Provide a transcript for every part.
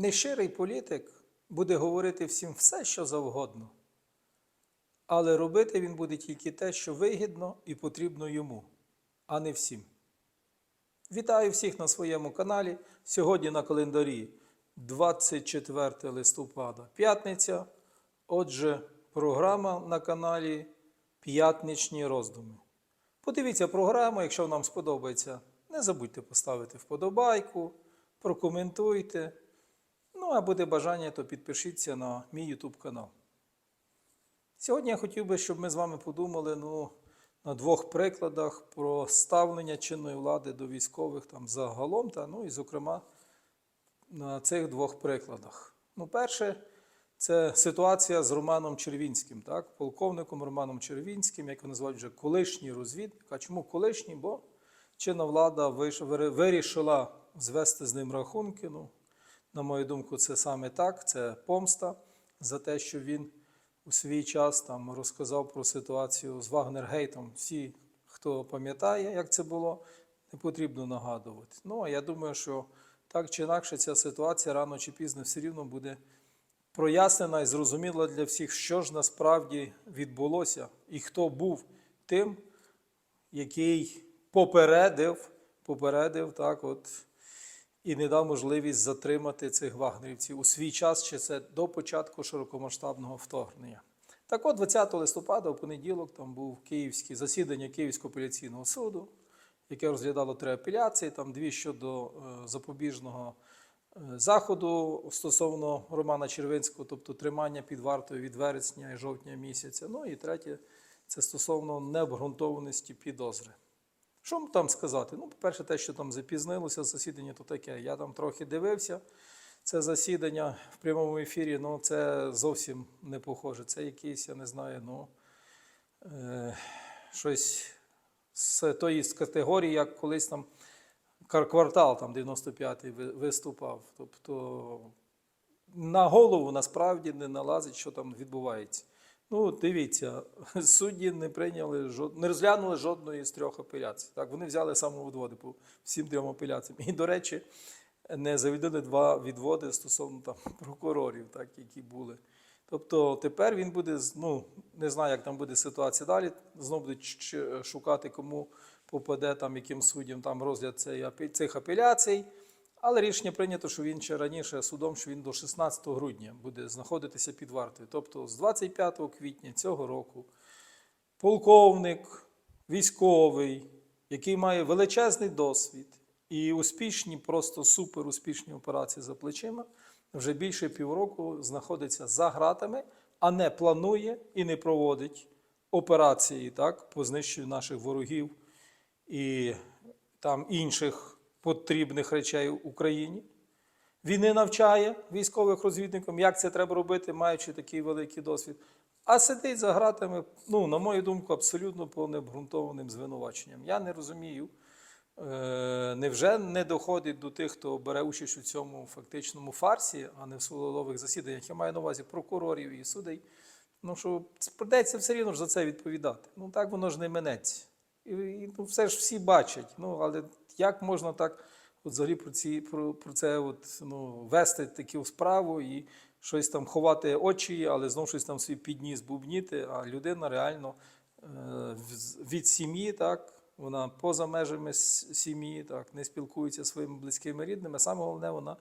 Нещирий політик буде говорити всім все, що завгодно, але робити він буде тільки те, що вигідно і потрібно йому, а не всім. Вітаю всіх на своєму каналі. Сьогодні на календарі 24 листопада, п'ятниця. Отже, програма на каналі П'ятничні роздуми. Подивіться програму, якщо вам сподобається. Не забудьте поставити вподобайку, прокоментуйте. Ну, а буде бажання, то підпишіться на мій YouTube канал. Сьогодні я хотів би, щоб ми з вами подумали ну, на двох прикладах про ставлення чинної влади до військових там загалом, та, ну і, зокрема, на цих двох прикладах. Ну, перше, це ситуація з Романом Червінським, так? полковником Романом Червінським, як його називають вже колишній розвідник. А чому колишній? Бо чинна влада вирішила звести з ним рахунки. Ну, на мою думку, це саме так. Це помста за те, що він у свій час там розказав про ситуацію з Вагнергейтом. Всі, хто пам'ятає, як це було, не потрібно нагадувати. Ну, а я думаю, що так чи інакше ця ситуація рано чи пізно все рівно буде прояснена і зрозуміла для всіх, що ж насправді відбулося і хто був тим, який попередив, попередив так, от, і не дав можливість затримати цих вагнерівців у свій час, чи це до початку широкомасштабного вторгнення. Так от, 20 листопада, у понеділок, там був київське засідання Київського апеляційного суду, яке розглядало три апеляції, там дві щодо е, запобіжного е, заходу стосовно Романа Червинського, тобто тримання під вартою від вересня і жовтня місяця. Ну і третє це стосовно необґрунтованості підозри. Що там сказати? Ну, по-перше, те, що там запізнилося засідання, то таке. Я там трохи дивився. Це засідання в прямому ефірі, ну це зовсім не похоже. Це якийсь, я не знаю, ну е, щось з тої категорії, як колись там квартал там 95-й виступав. Тобто на голову насправді не налазить, що там відбувається. Ну, дивіться, судді не прийняли жод... не розглянули жодної з трьох апеляцій. Так, вони взяли самовідводи по всім трьом апеляціям. І, до речі, не завідали два відводи стосовно там прокурорів, так, які були. Тобто тепер він буде, ну, не знаю, як там буде ситуація далі. Знову будуть шукати, кому попаде там, яким суддям там розгляд цих апеляцій. Але рішення прийнято, що він ще раніше судом, що він до 16 грудня буде знаходитися під вартою. Тобто з 25 квітня цього року полковник, військовий, який має величезний досвід і успішні, просто супер успішні операції за плечима, вже більше півроку знаходиться за гратами, а не планує і не проводить операції так, по знищенню наших ворогів і там інших потрібних речей Україні. Він не навчає військових розвідникам, як це треба робити, маючи такий великий досвід. А сидить за гратами, ну, на мою думку, абсолютно по необґрунтованим звинуваченням. Я не розумію, е, невже не доходить до тих, хто бере участь у цьому фактичному фарсі, а не в судових засіданнях. Я маю на увазі прокурорів і судей. Ну, що придеться все рівно ж за це відповідати. Ну так воно ж не минеться. І, і ну, все ж всі бачать. Ну, але як можна так от взагалі про, ці, про, про це от, ну, вести таку справу і щось там ховати очі, але знову щось там свій підніс бубніти, а людина реально е, від сім'ї, так, вона поза межами сім'ї, так, не спілкується зі своїми близькими рідними. Саме головне, вона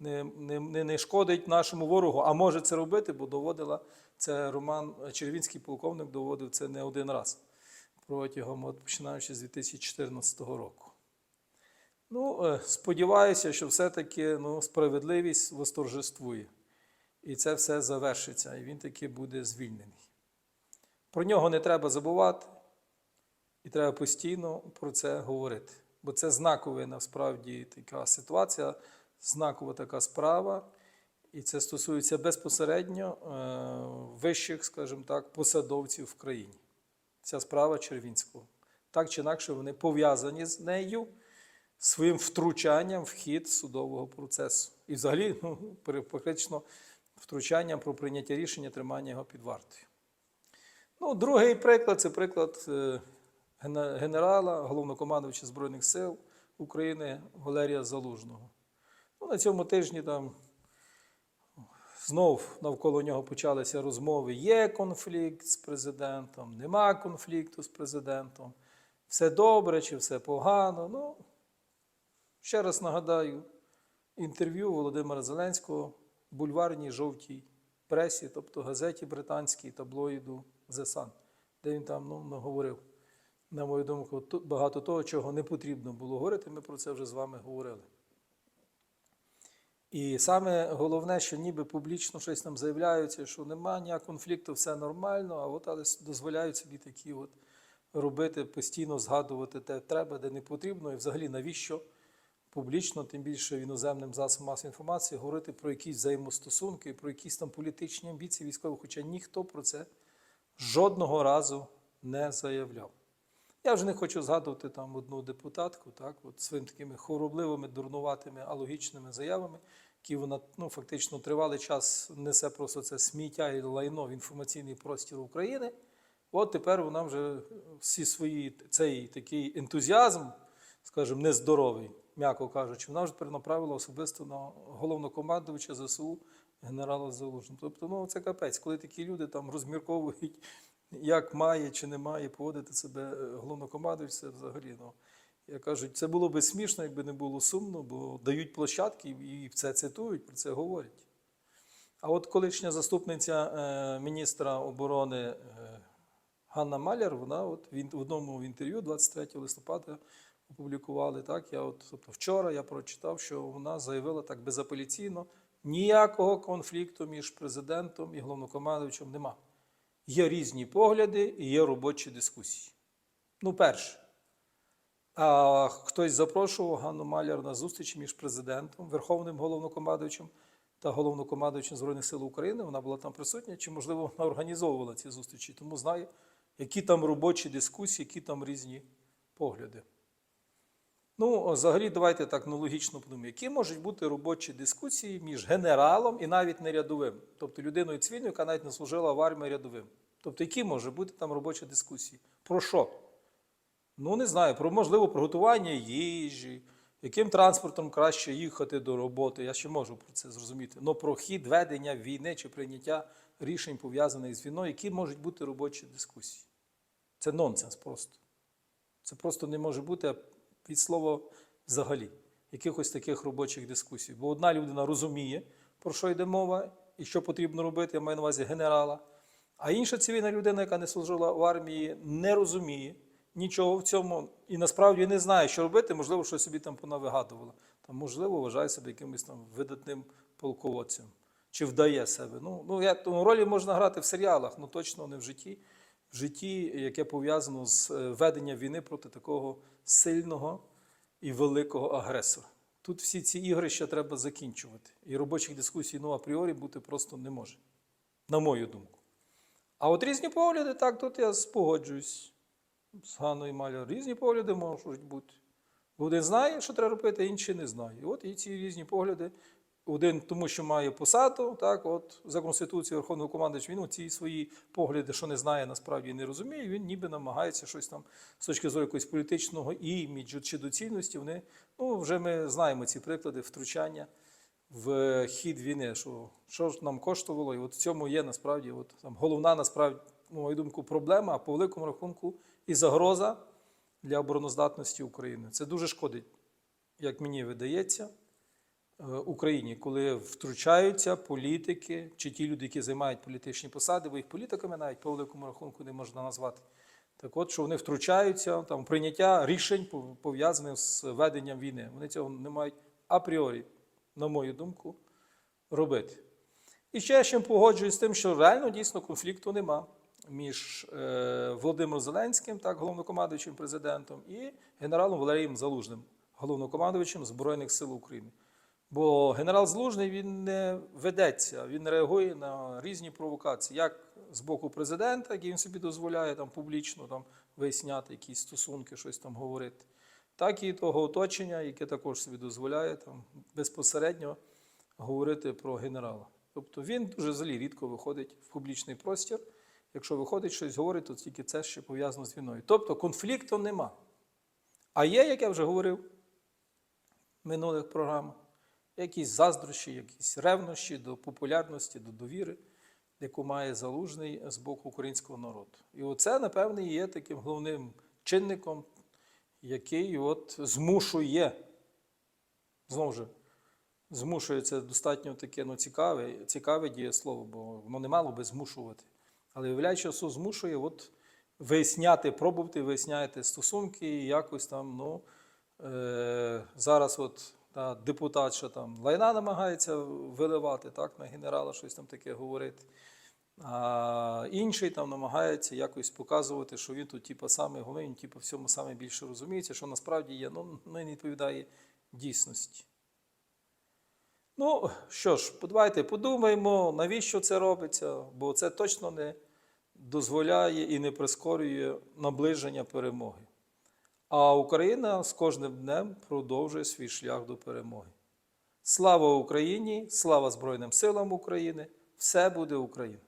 не, не, не, не шкодить нашому ворогу, а може це робити, бо доводила це Роман Червінський полковник доводив це не один раз протягом, от, починаючи з 2014 року. Ну, е, сподіваюся, що все-таки ну, справедливість восторжествує. І це все завершиться, і він таки буде звільнений. Про нього не треба забувати, і треба постійно про це говорити. Бо це знакова насправді така ситуація, знакова така справа, і це стосується безпосередньо е, вищих, скажімо так, посадовців в країні. Ця справа Червінського. Так чи інакше, вони пов'язані з нею своїм втручанням в хід судового процесу. І взагалі, ну, фактично, втручанням про прийняття рішення тримання його під вартою. Ну, другий приклад це приклад е, генерала, головнокомандувача Збройних сил України Валерія Залужного. Ну, на цьому тижні там знов навколо нього почалися розмови: є конфлікт з президентом, нема конфлікту з президентом, все добре чи все погано. Ну, ще раз нагадаю, інтерв'ю Володимира Зеленського в бульварній жовтій пресі, тобто газеті британській таблоїду The Sun, де він там ну, наговорив. На мою думку, багато того, чого не потрібно було говорити, ми про це вже з вами говорили. І саме головне, що ніби публічно щось нам заявляються, що немає ніякого конфлікту, все нормально, а от але дозволяють собі такі от робити, постійно згадувати те треба, де не потрібно, і взагалі навіщо публічно, тим більше іноземним засобам масової інформації, говорити про якісь взаємостосунки, про якісь там політичні амбіції військових, хоча ніхто про це жодного разу не заявляв. Я вже не хочу згадувати там одну депутатку, так, от своїми такими хоробливими, дурнуватими, алогічними заявами, які вона ну, фактично тривалий час несе просто це сміття і лайно в інформаційний простір України. От тепер вона вже всі свої цей такий ентузіазм, скажімо, нездоровий, м'яко кажучи, вона вже перенаправила особисто на головнокомандувача ЗСУ генерала Залужного. Тобто, ну це капець, коли такі люди там розмірковують, як має чи не має поводити себе е, головнокомандувач, це взагалі. Ну, я кажу, це було би смішно, якби не було сумно, бо дають площадки і це цитують, про це говорять. А от колишня заступниця е, міністра оборони е, Ганна Маляр, вона от в одному інтерв'ю 23 листопада опублікували. Так, я от, тобто вчора я прочитав, що вона заявила так безапеляційно: ніякого конфлікту між президентом і головнокомандуючим нема. Є різні погляди і є робочі дискусії. Ну, перше. А хтось запрошував Ганну Маляр на зустріч між президентом, Верховним головнокомандуючим та головнокомандуючим Збройних сил України. Вона була там присутня, чи, можливо, вона організовувала ці зустрічі, тому знає, які там робочі дискусії, які там різні погляди. Ну, взагалі, давайте так ну, логічно подумаємо, які можуть бути робочі дискусії між генералом і навіть не рядовим, тобто людиною цивільною, яка навіть не служила в армії рядовим. Тобто, які може бути там робочі дискусії? Про що? Ну, не знаю, про можливо приготування їжі, яким транспортом краще їхати до роботи. Я ще можу про це зрозуміти. Ну про хід ведення війни чи прийняття рішень пов'язаних з війною, які можуть бути робочі дискусії. Це нонсенс просто. Це просто не може бути від слова взагалі якихось таких робочих дискусій. Бо одна людина розуміє, про що йде мова і що потрібно робити, я маю на увазі генерала. А інша цивільна людина, яка не служила в армії, не розуміє нічого в цьому і насправді не знає, що робити, можливо, щось собі там понавигадувала. Там, можливо, вважає себе якимось там видатним полководцем. Чи вдає себе. Ну, ну я, тому ролі можна грати в серіалах, ну точно не в житті. В житті, яке пов'язано з е, веденням війни проти такого сильного і великого агресора. Тут всі ці ігри ще треба закінчувати. І робочих дискусій ну, апріорі бути просто не може, на мою думку. А от різні погляди, так, тут я спогоджуюсь з Ганною Маляр. Різні погляди можуть бути. Один знає, що треба робити, інший не знає. І от і ці різні погляди. Один тому, що має посаду, так, от за Конституцією Верховного командувача, він ці свої погляди, що не знає, насправді не розуміє, він ніби намагається щось там з точки зору якогось політичного іміджу чи доцільності. Вони, ну, вже ми знаємо ці приклади втручання в хід війни, що, що ж нам коштувало, і от в цьому є насправді от, там, головна, насправді, на мою думку, проблема, а по великому рахунку і загроза для обороноздатності України. Це дуже шкодить, як мені видається. е, Україні, коли втручаються політики чи ті люди, які займають політичні посади, бо їх політиками навіть по великому рахунку не можна назвати. Так от, що вони втручаються там, прийняття рішень, пов'язаних з веденням війни. Вони цього не мають апріорі, на мою думку, робити. І ще я ще погоджуюсь з тим, що реально дійсно конфлікту нема між е, Володимиром Зеленським, так, головнокомандуючим президентом, і генералом Валерієм Залужним, головнокомандуючим Збройних сил України. Бо генерал Залужний він не ведеться, він реагує на різні провокації, як з боку президента, який він собі дозволяє там публічно там виясняти якісь стосунки, щось там говорити, так і того оточення, яке також собі дозволяє там безпосередньо говорити про генерала. Тобто він дуже взагалі рідко виходить в публічний простір. Якщо виходить щось говорить, то тільки це ще пов'язано з війною. Тобто конфлікту нема. А є, як я вже говорив в минулих програмах, якісь заздрощі, якісь ревнощі до популярності, до довіри, яку має залужний з боку українського народу. І оце, напевне, є таким головним чинником, який от змушує, знову ж, змушує це достатньо таке ну, цікаве, цікаве дієслово, бо воно не мало би змушувати. Але виявляє, що Ісус змушує от, виясняти, пробувати виясняти стосунки і якось там, ну, е, зараз от та, депутат, що там лайна намагається виливати, так, на генерала щось там таке говорити. А інший там намагається якось показувати, що він тут типу, саме головний, типу, всьому саме більше розуміється, що насправді є, ну, не відповідає дійсності. Ну, що ж, давайте подумаємо, навіщо це робиться, бо це точно не дозволяє і не прискорює наближення перемоги. А Україна з кожним днем продовжує свій шлях до перемоги. Слава Україні! Слава Збройним силам України! Все буде Україна!